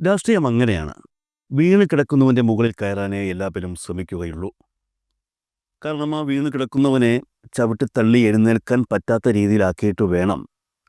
രാഷ്ട്രീയം അങ്ങനെയാണ്. വീണ് കിടക്കുന്നവന്റെ മുകളിൽ കയറാനേ എല്ലാവരും ശ്രമിക്കുകയുള്ളൂ. കാരണം ആ വീണ് കിടക്കുന്നവനെ ചവിട്ടി തള്ളി എഴുന്നേൽക്കാൻ പറ്റാത്ത രീതിയിലാക്കിയിട്ട് വേണം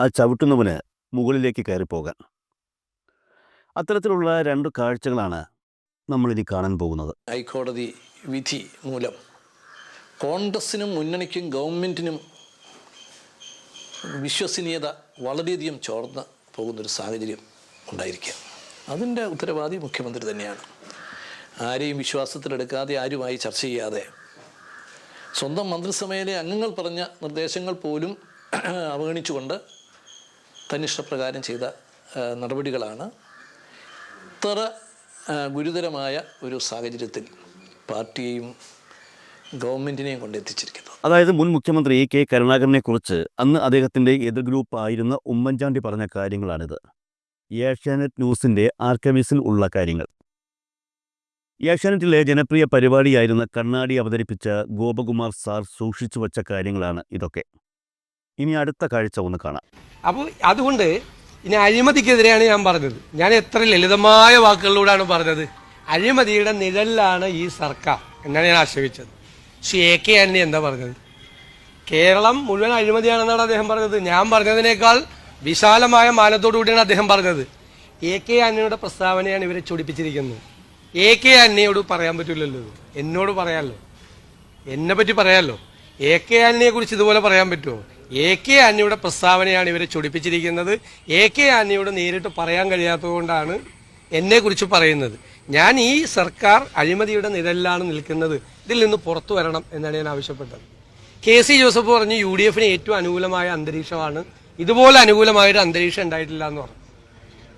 ആ ചവിട്ടുന്നവന് മുകളിലേക്ക് കയറിപ്പോകാൻ അത്തരത്തിലുള്ള രണ്ട് കാഴ്ചകളാണ് നമ്മളിനി കാണാൻ പോകുന്നത്. ഹൈക്കോടതി വിധി മൂലം കോൺഗ്രസിനും മുന്നണിക്കും ഗവൺമെന്റിനും വിശ്വസനീയത വളരെയധികം ചോർന്ന് പോകുന്നൊരു സാഹചര്യം ഉണ്ടായിരിക്കുക അതിന്റെ ഉത്തരവാദി മുഖ്യമന്ത്രി തന്നെയാണ്. ആരെയും വിശ്വാസത്തിലെടുക്കാതെ ആരുമായി ചർച്ച ചെയ്യാതെ. സ്വന്തം മന്ത്രിസഭയിലെ അംഗങ്ങൾ പറഞ്ഞ നിർദ്ദേശങ്ങൾ പോലും അവഗണിച്ചുകൊണ്ട് തന്നിഷ്ടപ്രകാരം ചെയ്ത നടപടികളാണ് ഇത്ര ഗുരുതരമായ ഒരു സാഹചര്യത്തിൽ പാർട്ടിയെയും ഗവൺമെന്റിനെയും കൊണ്ടെത്തിച്ചിരിക്കുന്നത്. അതായത് മുൻ മുഖ്യമന്ത്രി എ കെ കരുണാകരനെ കുറിച്ച് അന്ന് അദ്ദേഹത്തിന്റെ എതിർ ഗ്രൂപ്പായിരുന്ന ഉമ്മൻചാണ്ടി പറഞ്ഞ കാര്യങ്ങളാണിത്. ഏഷ്യാനെറ്റ് ന്യൂസിന്റെ ആർക്കമിസിൽ ഉള്ള കാര്യങ്ങൾ. ഏഷ്യാനെറ്റിലെ ജനപ്രിയ പരിപാടിയായിരുന്ന കണ്ണാടി അവതരിപ്പിച്ച ഗോപകുമാർ സാർ സൂക്ഷിച്ചു വച്ച കാര്യങ്ങളാണ് ഇതൊക്കെ. ഇനി അടുത്ത കാഴ്ച ഒന്ന് കാണാം. അപ്പോൾ അതുകൊണ്ട് ഇനി അഴിമതിക്കെതിരെയാണ് ഞാൻ പറഞ്ഞത്. ഞാൻ എത്ര ലളിതമായ വാക്കുകളിലൂടെയാണ് പറഞ്ഞത്. അഴിമതിയുടെ നിഴലിലാണ് ഈ സർക്കാർ എന്നാണ് ഞാൻ ആക്ഷേപിച്ചത്. പക്ഷേ എ കെ ആന്റണി എന്താ പറഞ്ഞത്? കേരളം മുഴുവൻ അഴിമതിയാണെന്നാണ് അദ്ദേഹം പറഞ്ഞത്. ഞാൻ പറഞ്ഞതിനേക്കാൾ വിശാലമായ മാനത്തോടു കൂടിയാണ് അദ്ദേഹം പറഞ്ഞത്. എ കെ ആന്റണിയുടെ പ്രസ്താവനയാണ് ഇവരെ ചൊടിപ്പിച്ചിരിക്കുന്നത്. എ കെ ആന്റണിയോട് പറയാൻ പറ്റില്ലല്ലോ എന്നോട് പറയാമല്ലോ എന്നെ പറ്റി പറയാമല്ലോ എ കെ ആന്റണിയെ കുറിച്ച് ഇതുപോലെ പറയാൻ പറ്റുമോ? എ കെ ആന്റണിയുടെ പ്രസ്താവനയാണ് ഇവരെ ചൊടിപ്പിച്ചിരിക്കുന്നത്. എ കെ ആന്റണിയോട് നേരിട്ട് പറയാൻ കഴിയാത്തതുകൊണ്ടാണ് എന്നെ കുറിച്ച് പറയുന്നത്. ഞാൻ ഈ സർക്കാർ അഴിമതിയുടെ നിഴലിലാണ് നിൽക്കുന്നത്. ഇതിൽ നിന്ന് പുറത്തു വരണം എന്നാണ് ഞാൻ ആവശ്യപ്പെട്ടത്. കെ സി ജോസഫ് പറഞ്ഞു യു ഡി എഫിന് ഏറ്റവും അനുകൂലമായ അന്തരീക്ഷമാണ് ഇതുപോലെ അനുകൂലമായൊരു അന്തരീക്ഷം ഉണ്ടായിട്ടില്ല എന്ന് പറഞ്ഞു.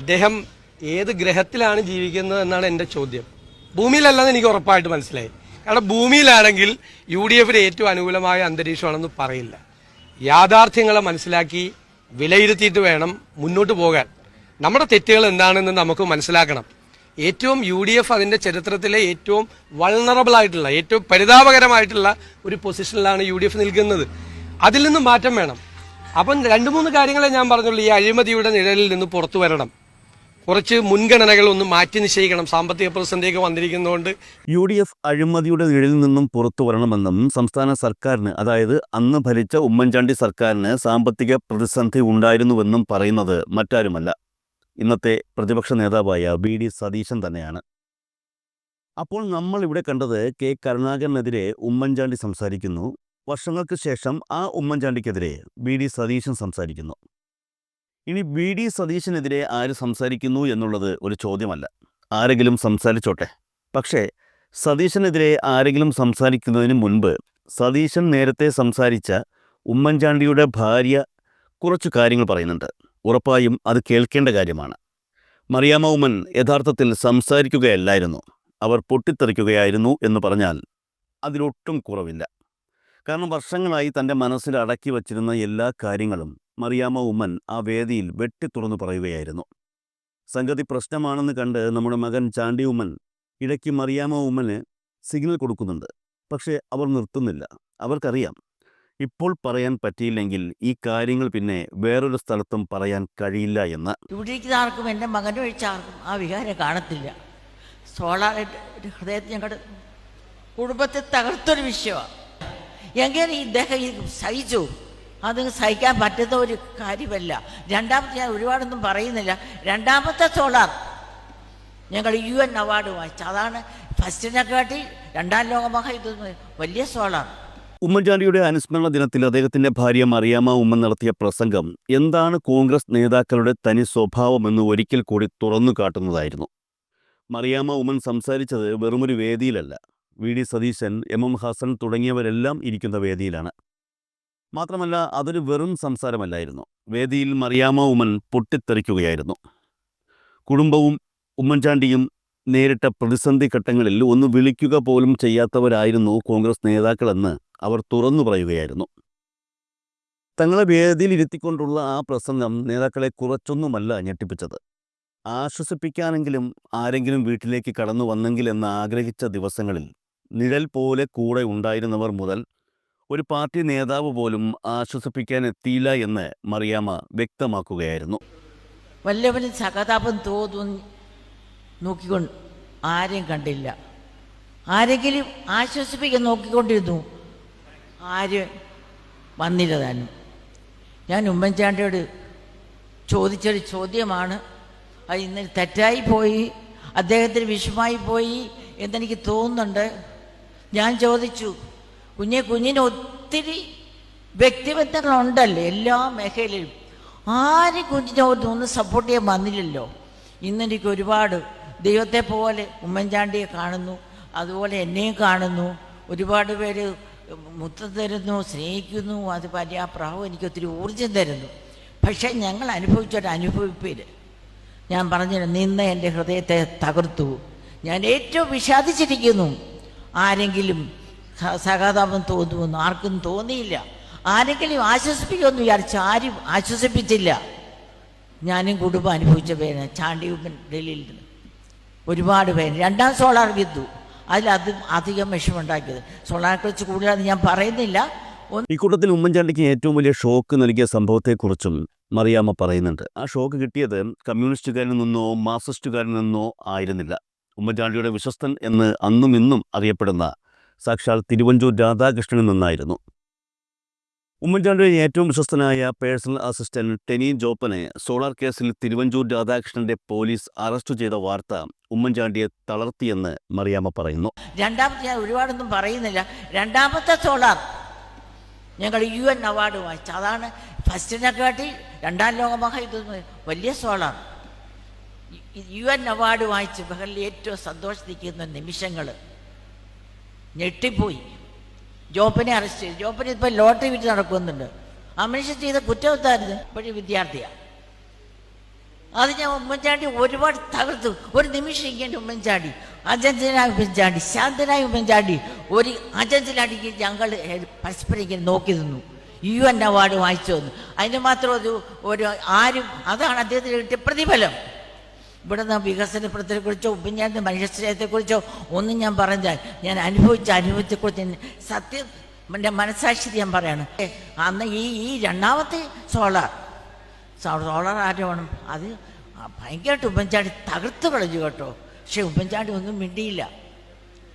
അദ്ദേഹം ഏത് ഗ്രഹത്തിലാണ് ജീവിക്കുന്നത് എന്നാണ് എന്റെ ചോദ്യം. ഭൂമിയിലല്ലെന്ന് എനിക്ക് ഉറപ്പായിട്ട് മനസ്സിലായി. കാരണം ഭൂമിയിലാണെങ്കിൽ യു ഡി എഫിന് ഏറ്റവും അനുകൂലമായ അന്തരീക്ഷമാണെന്ന് പറയില്ല. യാഥാർത്ഥ്യങ്ങളെ മനസ്സിലാക്കി വിലയിരുത്തിയിട്ട് വേണം മുന്നോട്ട് പോകാൻ. നമ്മുടെ തെറ്റുകൾ എന്താണെന്ന് നമുക്ക് മനസ്സിലാക്കണം. ഏറ്റവും യു ഡി എഫ് അതിന്റെ ചരിത്രത്തിലെ ഏറ്റവും വൾണറബിൾ ആയിട്ടുള്ള ഏറ്റവും പരിതാപകരമായിട്ടുള്ള ഒരു പൊസിഷനിലാണ് യു ഡി എഫ് നിൽക്കുന്നത്. അതിൽ നിന്ന് മാറ്റം വേണം. അപ്പം രണ്ട് മൂന്ന് കാര്യങ്ങളെ ഞാൻ പറഞ്ഞുള്ളൂ. ഈ അഴിമതിയുടെ നിഴലിൽ നിന്ന് പുറത്തു വരണം. കുറച്ച് മുൻഗണനകൾ ഒന്ന് മാറ്റി നിശ്ചയിക്കണം. സാമ്പത്തിക പ്രതിസന്ധിയൊക്കെ വന്നിരിക്കുന്നതുകൊണ്ട്. യു ഡി എഫ് അഴിമതിയുടെ നിഴലിൽ നിന്നും പുറത്തു വരണമെന്നും സംസ്ഥാന സർക്കാരിന് അതായത് അന്ന് ഭരിച്ച ഉമ്മൻചാണ്ടി സർക്കാരിന് സാമ്പത്തിക പ്രതിസന്ധി ഉണ്ടായിരുന്നുവെന്നും പറയുന്നത് മറ്റാരുമല്ല. ഇന്നത്തെ പ്രതിപക്ഷ നേതാവായ ബി ഡി സതീശൻ തന്നെയാണ്. അപ്പോൾ നമ്മൾ ഇവിടെ കണ്ടത് കെ കരുണാകരനെതിരെ ഉമ്മൻചാണ്ടി സംസാരിക്കുന്നു. വർഷങ്ങൾക്ക് ശേഷം ആ ഉമ്മൻചാണ്ടിക്കെതിരെ വി. ഡി. സതീശൻ സംസാരിക്കുന്നു. ഇനി വി. ഡി. സതീശനെതിരെ ആര് സംസാരിക്കുന്നു എന്നുള്ളത് ഒരു ചോദ്യമല്ല. ആരെങ്കിലും സംസാരിച്ചോട്ടെ. പക്ഷേ സതീശനെതിരെ ആരെങ്കിലും സംസാരിക്കുന്നതിന് മുൻപ് സതീശൻ നേരത്തെ സംസാരിച്ച ഉമ്മൻചാണ്ടിയുടെ ഭാര്യ കുറച്ച് കാര്യങ്ങൾ പറയുന്നുണ്ട്. ഉറപ്പായും അത് കേൾക്കേണ്ട കാര്യമാണ്. മറിയാമ്മ ഉമ്മൻ യഥാർത്ഥത്തിൽ സംസാരിക്കുകയല്ലായിരുന്നു. അവർ പൊട്ടിത്തെറിക്കുകയായിരുന്നു എന്ന് പറഞ്ഞാൽ അതിലൊട്ടും കുറവില്ല. കാരണം വർഷങ്ങളായി തന്റെ മനസ്സിൽ അടക്കി വച്ചിരുന്ന എല്ലാ കാര്യങ്ങളും മറിയാമ്മ ഉമ്മൻ ആ വേദിയിൽ വെട്ടി തുറന്നു പറയുകയായിരുന്നു. സംഗതി പ്രശ്നമാണെന്ന് കണ്ട് നമ്മുടെ മകൻ ചാണ്ടി ഉമ്മൻ ഇടയ്ക്ക് മറിയാമ്മ ഉമ്മന് സിഗ്നൽ കൊടുക്കുന്നുണ്ട്. പക്ഷേ അവർ നിർത്തുന്നില്ല. അവർക്കറിയാം ഇപ്പോൾ പറയാൻ പറ്റിയില്ലെങ്കിൽ ഈ കാര്യങ്ങൾ പിന്നെ വേറൊരു സ്ഥലത്തും പറയാൻ കഴിയില്ല എന്ന്. ഇവിടെ ഇരിക്കുന്ന ആർക്കും എന്റെ മകനും ഒഴിച്ച ആർക്കും ആ വികാരം കാണത്തില്ല. സോളാർ ഹൃദയത്തിൽ ഞങ്ങളുടെ കുടുംബത്തെ തകർത്തൊരു വിഷയമാണ് എങ്ങനെ ഇദ്ദേഹം ഇത് സഹിച്ചു? അത് സഹിക്കാൻ പറ്റുന്ന ഒരു കാര്യമല്ല. രണ്ടാമത്തെ ഞാൻ ഒരുപാടൊന്നും പറയുന്നില്ല. രണ്ടാമത്തെ സോളാർ ഞങ്ങൾ യു എൻ അവാർഡ് വാങ്ങിച്ചു അതാണ് ഫസ്റ്റിനെ കാട്ടി രണ്ടാം ലോകമഹായുദ്ധം വലിയ സോളാർ ഉമ്മൻചാണ്ടിയുടെ അനുസ്മരണ ദിനത്തിൽ അദ്ദേഹത്തിന്റെ ഭാര്യ മറിയാമ്മ ഉമ്മൻ നടത്തിയ പ്രസംഗം എന്താണ് കോൺഗ്രസ് നേതാക്കളുടെ തനി സ്വഭാവമെന്ന് ഒരിക്കൽ കൂടി തുറന്നു കാട്ടുന്നതായിരുന്നു. മറിയാമ്മ ഉമ്മൻ സംസാരിച്ചത് വെറുമൊരു വേദിയിലല്ല. V. D. Satheesan M. M. Hassan തുടങ്ങിയവരെല്ലാം ഇരിക്കുന്ന വേദിയിലാണ്. മാത്രമല്ല അതൊരു വെറും സംസാരമല്ലായിരുന്നു. വേദിയിൽ മറിയാമ ഉമ്മൻ പൊട്ടിത്തെറിക്കുകയായിരുന്നു. കുടുംബവും ഉമ്മൻചാണ്ടിയും നേരിട്ട പ്രതിസന്ധി ഘട്ടങ്ങളിൽ ഒന്ന് വിളിക്കുക പോലും ചെയ്യാത്തവരായിരുന്നു കോൺഗ്രസ് നേതാക്കളെന്ന് അവർ തുറന്നു പറയുകയായിരുന്നു. തങ്ങളെ വേദിയിൽ ഇരുത്തിക്കൊണ്ടുള്ള ആ പ്രസംഗം നേതാക്കളെ കുറച്ചൊന്നുമല്ല ഞെട്ടിപ്പിച്ചത്. ആശ്വസിപ്പിക്കാനെങ്കിലും ആരെങ്കിലും വീട്ടിലേക്ക് കടന്നു വന്നെങ്കിൽ എന്ന് ആഗ്രഹിച്ച ദിവസങ്ങളിൽ നിഴൽ പോലെ കൂടെ ഉണ്ടായിരുന്നവർ മുതൽ ഒരു പാർട്ടി നേതാവ് പോലും ആശ്വസിപ്പിക്കാൻ എത്തിയില്ല എന്ന് മറിയാമ്മ വ്യക്തമാക്കുകയായിരുന്നു. വല്ലവനും സഹതാപം തോന്നും നോക്കിക്കൊണ്ട് ആരെയും കണ്ടില്ല. ആരെങ്കിലും ആശ്വസിപ്പിക്കാൻ നോക്കിക്കൊണ്ടിരുന്നു. ആരും വന്നില്ല താനും. ഞാൻ ഉമ്മൻചാണ്ടിയോട് ചോദിച്ചൊരു ചോദ്യമാണ്. അത് ഇന്നലെ തെറ്റായി പോയി അദ്ദേഹത്തിന് വിഷമായി പോയി എന്നെനിക്ക് തോന്നുന്നുണ്ട്. ഞാൻ ചോദിച്ചു കുഞ്ഞെ കുഞ്ഞിന് ഒത്തിരി വ്യക്തിബന്ധങ്ങളുണ്ടല്ലോ എല്ലാ മേഖലയിലും? ആരും കുഞ്ഞിനോട് ഒന്ന് സപ്പോർട്ട് ചെയ്യാൻ വന്നില്ലല്ലോ? ഇന്നെനിക്ക് ഒരുപാട് ദൈവത്തെ പോലെ ഉമ്മൻചാണ്ടിയെ കാണുന്നു അതുപോലെ എന്നെയും കാണുന്നു. ഒരുപാട് പേര് മുത്തം തരുന്നു സ്നേഹിക്കുന്നു അത് പര്യാപ്രാവും എനിക്ക് ഒത്തിരി ഊർജം തരുന്നു. പക്ഷേ ഞങ്ങൾ അനുഭവിച്ചൊരു അനുഭവിപ്പിൽ ഞാൻ പറഞ്ഞു നിന്ന് എന്റെ ഹൃദയത്തെ തകർത്തു. ഞാൻ ഏറ്റവും വിഷാദിച്ചിരിക്കുന്നു. ആരെങ്കിലും സഹതാപം തോന്നുമെന്ന് ആർക്കും തോന്നിയില്ല. ആരെങ്കിലും ആശ്വസിപ്പിക്കുമെന്ന് വിചാരിച്ചു ആരും ആശ്വസിപ്പിച്ചില്ല. ഞാനും കുടുംബം അനുഭവിച്ച പേരാണ് ചാണ്ടി ഉമ്മൻ ഡൽഹിയിൽ നിന്ന്. ഒരുപാട് പേര്. രണ്ടാം സോളാർ വിദ്യു അതിൽ അത് അധികം വിഷമുണ്ടാക്കിയത് സോളാറിനെ കുറിച്ച് കൂടുതൽ ഞാൻ പറയുന്നില്ല. ഈ ഇക്കൂട്ടത്തിൽ ഉമ്മൻചാണ്ടിക്ക് ഏറ്റവും വലിയ ഷോക്ക് നൽകിയ സംഭവത്തെക്കുറിച്ചും മറിയാമ്മ പറയുന്നുണ്ട്. ആ ഷോക്ക് കിട്ടിയത് കമ്മ്യൂണിസ്റ്റുകാരിൽ നിന്നോ മാർക്സിസ്റ്റുകാരിൽ നിന്നോ ആയിരുന്നില്ല. ഉമ്മൻചാണ്ടിയുടെ വിശ്വസ്തൻ എന്ന് അന്നും ഇന്നും അറിയപ്പെടുന്ന സാക്ഷാൽ തിരുവഞ്ചൂർ രാധാകൃഷ്ണനിൽ നിന്നായിരുന്നു. ഉമ്മൻചാണ്ടിയുടെ ഏറ്റവും വിശ്വസ്തനായ പേഴ്സണൽ അസിസ്റ്റന്റ് ടെനി ജോപ്പനെ സോളാർ കേസിൽ തിരുവഞ്ചൂർ രാധാകൃഷ്ണന്റെ പോലീസ് അറസ്റ്റ് ചെയ്ത വാർത്ത ഉമ്മൻചാണ്ടിയെ തളർത്തിയെന്ന് മറിയാമ്മ പറയുന്നു. രണ്ടാമത്തെ ഞാൻ ഒരുപാടൊന്നും പറയുന്നില്ല. രണ്ടാമത്തെ സോളാർ ഞങ്ങൾ യു എൻ അവാർഡ് വാങ്ങിച്ചു അതാണ് ഫസ്റ്റിനെ കാട്ടി രണ്ടാം ലോക മഹായുദ്ധം വലിയ സോളാർ. യു എൻ അവാർഡ് വാങ്ങിച്ച് ബഹലിൽ ഏറ്റവും സന്തോഷിക്കുന്ന നിമിഷങ്ങൾ ഞെട്ടിപ്പോയി. ജോപ്പനെ അറസ്റ്റ് ചെയ്തു. ജോപ്പനെ ഇപ്പോൾ ലോട്ടറി വിറ്റ് നടക്കുന്നുണ്ട്. ആ മനുഷ്യൻ ചെയ്ത കുറ്റവത്തായിരുന്നു ഇപ്പോഴും വിദ്യാർത്ഥിയാണ് അത് ഞാൻ ഉമ്മൻചാണ്ടി ഒരുപാട് തകർത്തു. ഒരു നിമിഷം ഇങ്ങനെ ഉമ്മൻചാണ്ടി. അജഞ്ചനായ ഉമ്മൻചാണ്ടി. ശാന്തനായ ഉമ്മൻചാണ്ടി. ഒരു അജഞ്ചനാടിക്ക് ഞങ്ങൾ പരസ്പരം ഇങ്ങനെ നോക്കി നിന്നു. യു എൻ അവാർഡ് വാങ്ങിച്ചു വന്നു. അതിന് മാത്രം ഒരു ഒരു ആരും അതാണ് അദ്ദേഹത്തിന് കിട്ടിയ പ്രതിഫലം. ഇവിടെ നിന്ന് വികസനപ്രദത്തെക്കുറിച്ചോ ഉമ്മൻചാണ്ടി മനുഷ്യസ്നേഹത്തെക്കുറിച്ചോ ഒന്നും ഞാൻ പറഞ്ഞാൽ ഞാൻ അനുഭവിച്ച അനുഭവത്തെക്കുറിച്ച് സത്യം എന്റെ മനസാക്ഷി ഞാൻ പറയാണ്. അന്ന് ഈ ഈ രണ്ടാമത്തെ സോളാർ സോളാർ ആരോപണം അത് ഭയങ്കരമായിട്ട് ഉമ്മൻചാണ്ടി തകർത്ത് കളഞ്ഞു കേട്ടോ. പക്ഷെ ഉമ്മൻചാണ്ടി ഒന്നും മിണ്ടിയില്ല.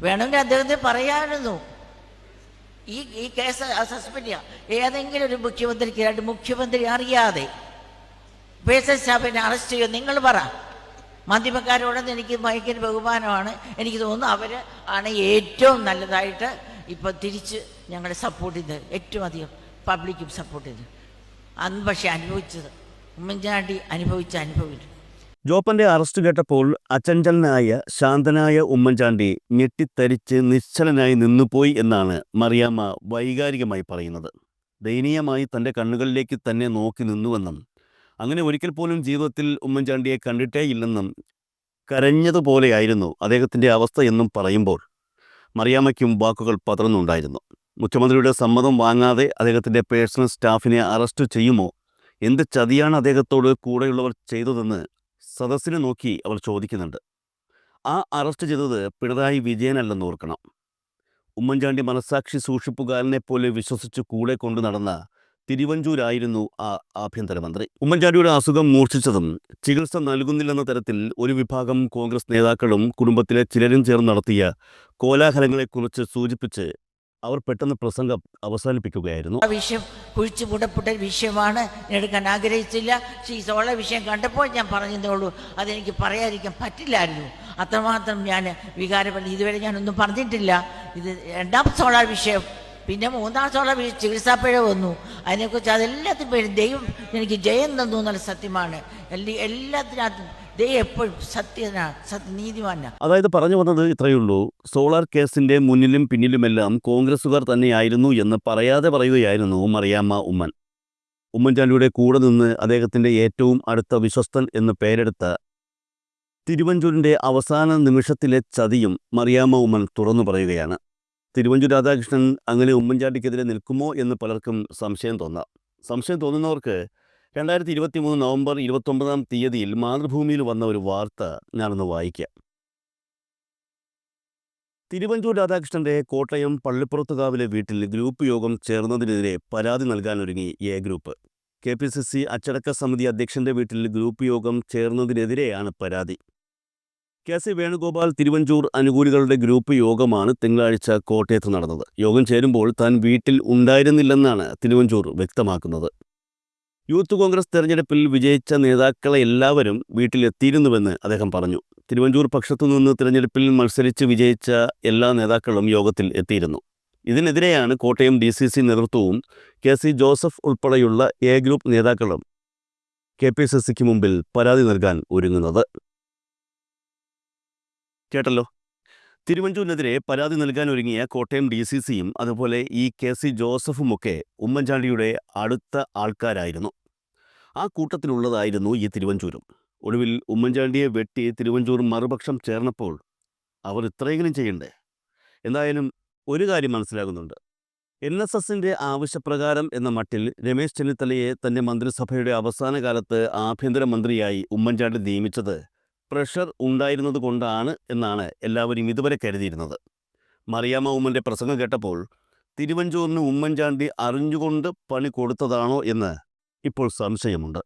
വേണമെങ്കിൽ അദ്ദേഹത്തെ പറയാമായിരുന്നു. ഈ ഈ കേസ് സസ്പെൻഡ് ചെയ്യാം. ഏതെങ്കിലും ഒരു മുഖ്യമന്ത്രിക്ക് രണ്ട് മുഖ്യമന്ത്രി അറിയാതെ പേഴ്സൺ സ്റ്റാഫിനെ അറസ്റ്റ് ചെയ്യുമോ നിങ്ങൾ പറ. മാധ്യമക്കാരോടൊന്നും എനിക്ക് ഭയങ്കര ബഹുമാനമാണ്. എനിക്ക് തോന്നുന്നു അവർ ആണ് ഏറ്റവും നല്ലതായിട്ട് ഇപ്പോൾ തിരിച്ച് ഞങ്ങളെ സപ്പോർട്ട് ചെയ്തത്. ഏറ്റവും അധികം പബ്ലിക്കും സപ്പോർട്ട് ചെയ്തത്. അന്ന് പക്ഷേ അനുഭവിച്ചത്. ഉമ്മൻചാണ്ടി അനുഭവിച്ച അനുഭവം ജോപ്പന്റെ അറസ്റ്റ് കേട്ടപ്പോൾ അച്ചഞ്ചലനായ ശാന്തനായ ഉമ്മൻചാണ്ടി ഞെട്ടിത്തരിച്ച് നിശ്ചലനായി നിന്നുപോയി എന്നാണ് മറിയാമ്മ വൈകാരികമായി പറയുന്നത്. ദയനീയമായി തന്റെ കണ്ണുകളിലേക്ക് തന്നെ നോക്കി നിന്നുവെന്നും അങ്ങനെ ഒരിക്കൽ പോലും ജീവിതത്തിൽ ഉമ്മൻചാണ്ടിയെ കണ്ടിട്ടേ ഇല്ലെന്നും കരഞ്ഞതുപോലെയായിരുന്നു അദ്ദേഹത്തിന്റെ അവസ്ഥ എന്നും പറയുമ്പോൾ മറിയാമ്മയ്ക്കും വാക്കുകൾ പതർന്നുണ്ടായിരുന്നു മുഖ്യമന്ത്രിയുടെ സമ്മതം വാങ്ങാതെ അദ്ദേഹത്തിന്റെ പേഴ്സണൽ സ്റ്റാഫിനെ അറസ്റ്റ് ചെയ്യുമോ? എന്ത് ചതിയാണ് അദ്ദേഹത്തോട് കൂടെയുള്ളവർ ചെയ്തതെന്ന് സദസ്സിനെ നോക്കി അവർ ചോദിക്കുന്നുണ്ട്. ആ അറസ്റ്റ് ചെയ്തത് പിണറായി വിജയനല്ലെന്ന് ഓർക്കണം. ഉമ്മൻചാണ്ടി മനസാക്ഷി സൂക്ഷിപ്പുകാരനെ പോലെ വിശ്വസിച്ച് കൂടെ കൊണ്ടു നടന്ന തിരുവഞ്ചൂരായിരുന്നു ആ ആഭ്യന്തരമന്ത്രി. ഉമ്മൻചാണ്ടിയുടെ അസുഖം മൂർച്ഛിച്ചതും ചികിത്സ നൽകുന്നില്ലെന്ന തരത്തിൽ ഒരു വിഭാഗം കോൺഗ്രസ് നേതാക്കളും കുടുംബത്തിലെ ചിലരും ചേർന്ന് നടത്തിയ കോലാഹലങ്ങളെക്കുറിച്ച് സൂചിപ്പിച്ച് അവർ പെട്ടെന്ന് പ്രസംഗം അവസാനിപ്പിക്കുകയായിരുന്നു. ആ വിഷയം കുഴിച്ചു മൂടപ്പെട്ട വിഷയമാണ് എടുക്കാൻ ആഗ്രഹിച്ചില്ല. ഈ സോള വിഷയം കണ്ടപ്പോൾ ഞാൻ പറഞ്ഞതേ ഉള്ളൂ. അതെനിക്ക് പറയാതിരിക്കാൻ പറ്റില്ലായിരുന്നു. അത്രമാത്രം ഞാൻ വികാരപ്പെട്ട് ഇതുവരെ ഞാനൊന്നും പറഞ്ഞിട്ടില്ല. ഇത് രണ്ടാം സോളാർ വിഷയം പിന്നെ മൂന്നാം വിഷയം ചികിത്സാപ്പിഴ വന്നു. അതിനെക്കുറിച്ച് അതെല്ലാത്തിനും പേര് ദൈവം എനിക്ക് ജയം തന്നു എന്നുള്ള സത്യമാണ്. എല്ലാ എല്ലാത്തിനകത്തും ദൈവം എപ്പോഴും സത്യനാണ് സത്യ നീതിമാനാണ് അതായത് പറഞ്ഞു വന്നത് ഇത്രയേ ഉള്ളൂ. സോളാർ കേസിന്റെ മുന്നിലും പിന്നിലുമെല്ലാം കോൺഗ്രസുകാർ തന്നെയായിരുന്നു എന്ന് പറയാതെ പറയുകയായിരുന്നു മറിയാമ്മ ഉമ്മൻ. ഉമ്മൻചാണ്ടിയുടെ കൂടെ നിന്ന് അദ്ദേഹത്തിന്റെ ഏറ്റവും അടുത്ത വിശ്വസ്തൻ എന്ന് പേരെടുത്ത തിരുവഞ്ചൂരിന്റെ അവസാന നിമിഷത്തിലെ ചതിയും മറിയാമ്മ ഉമ്മൻ തുറന്നു പറയുകയാണ്. തിരുവഞ്ചൂർ രാധാകൃഷ്ണൻ അങ്ങനെ ഉമ്മൻചാണ്ടിക്കെതിരെ നിൽക്കുമോ എന്ന് പലർക്കും സംശയം തോന്നാം. സംശയം തോന്നുന്നവർക്ക് രണ്ടായിരത്തി ഇരുപത്തി മൂന്ന് നവംബർ ഇരുപത്തൊമ്പതാം തീയതിയിൽ മാതൃഭൂമിയിൽ വന്ന ഒരു വാർത്ത ഞാനൊന്ന് വായിക്കാം. തിരുവഞ്ചൂർ രാധാകൃഷ്ണന്റെ കോട്ടയം പള്ളിപ്പുറത്തുകാവിലെ വീട്ടിൽ ഗ്രൂപ്പ് യോഗം ചേർന്നതിനെതിരെ പരാതി നൽകാനൊരുങ്ങി A group. K P C C അച്ചടക്ക സമിതി അധ്യക്ഷന്റെ വീട്ടിൽ ഗ്രൂപ്പ് യോഗം ചേർന്നതിനെതിരെയാണ് പരാതി. കെ സി വേണുഗോപാൽ തിരുവഞ്ചൂർ അനുകൂലികളുടെ ഗ്രൂപ്പ് യോഗമാണ് തിങ്കളാഴ്ച കോട്ടയത്ത് നടന്നത്. യോഗം ചേരുമ്പോൾ താൻ വീട്ടിൽ ഉണ്ടായിരുന്നില്ലെന്നാണ് തിരുവഞ്ചൂർ വ്യക്തമാക്കുന്നത്. യൂത്ത് കോൺഗ്രസ് തെരഞ്ഞെടുപ്പിൽ വിജയിച്ച നേതാക്കളെ എല്ലാവരും വീട്ടിലെത്തിയിരുന്നുവെന്ന് അദ്ദേഹം പറഞ്ഞു. തിരുവഞ്ചൂർ പക്ഷത്തു നിന്ന് തിരഞ്ഞെടുപ്പിൽ മത്സരിച്ച് വിജയിച്ച എല്ലാ നേതാക്കളും യോഗത്തിൽ എത്തിയിരുന്നു. ഇതിനെതിരെയാണ് കോട്ടയം ഡി സി സി നേതൃത്വവും കെ സി ജോസഫ് ഉൾപ്പെടെയുള്ള എ ഗ്രൂപ്പ് നേതാക്കളും കെ പി സി സിക്ക് മുമ്പിൽ പരാതി നൽകാൻ ഒരുങ്ങുന്നത്. കേട്ടല്ലോ. തിരുവഞ്ചൂരിനെതിരെ പരാതി നൽകാൻ ഒരുങ്ങിയ കോട്ടയം ഡി സി സിയും അതുപോലെ ഈ കെ സി ജോസഫുമൊക്കെ ഉമ്മൻചാണ്ടിയുടെ അടുത്ത ആൾക്കാരായിരുന്നു. ആ കൂട്ടത്തിലുള്ളതായിരുന്നു ഈ തിരുവഞ്ചൂരും. ഒടുവിൽ ഉമ്മൻചാണ്ടിയെ വെട്ടി തിരുവഞ്ചൂർ മറുപക്ഷം ചേർന്നപ്പോൾ അവർ ഇത്രയെങ്കിലും ചെയ്യണ്ടേ? എന്തായാലും ഒരു കാര്യം മനസ്സിലാകുന്നുണ്ട്. എൻ എസ് എസിന്റെ ആവശ്യപ്രകാരം എന്ന മട്ടിൽ രമേശ് ചെന്നിത്തലയെ തന്റെ മന്ത്രിസഭയുടെ അവസാന കാലത്ത് ആഭ്യന്തരമന്ത്രിയായി ഉമ്മൻചാണ്ടി നിയമിച്ചത് പ്രഷർ ഉണ്ടായിരുന്നത് കൊണ്ടാണ് എന്നാണ് എല്ലാവരും ഇതുവരെ കരുതിയിരുന്നത്. മറിയാമ്മ ഉമ്മന്റെ പ്രസംഗം കേട്ടപ്പോൾ തിരുവഞ്ചൂറിന് ഉമ്മൻചാണ്ടി അറിഞ്ഞുകൊണ്ട് പണി കൊടുത്തതാണോ എന്ന് ഇപ്പോൾ സംശയമുണ്ട്.